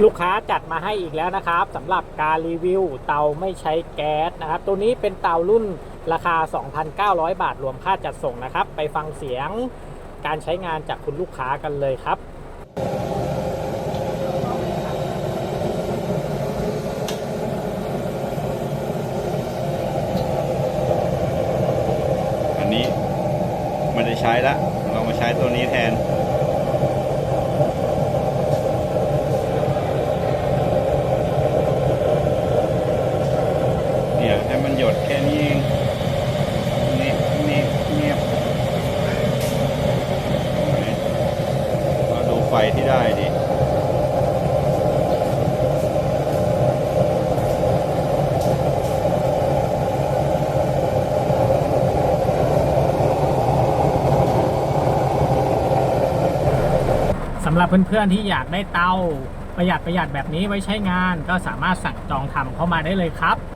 ลูกค้าจัดมาให้อีกแล้วนะครับสำหรับการรีวิวเตาไม่ใช้แก๊สนะครับ ตัวนี้เป็นเตารุ่นราคา 2,900 บาทรวมค่าจัดส่งนะครับ ไปฟังเสียงการใช้งานจากคุณลูกค้ากันเลยครับอันนี้ไม่ได้ใช้ละเรามาใช้ตัวนี้แทน เนี่ยให้มันหย ดแค่นี้เองนี่นี่เงียบมาดูไฟที่ได้ดิสำหรับเพื่อนๆที่อยากได้เตาประหยัดประหยัดแบบนี้ไว้ใช้งานก็สามารถสั่งจองทำเข้ามาได้เลยครับ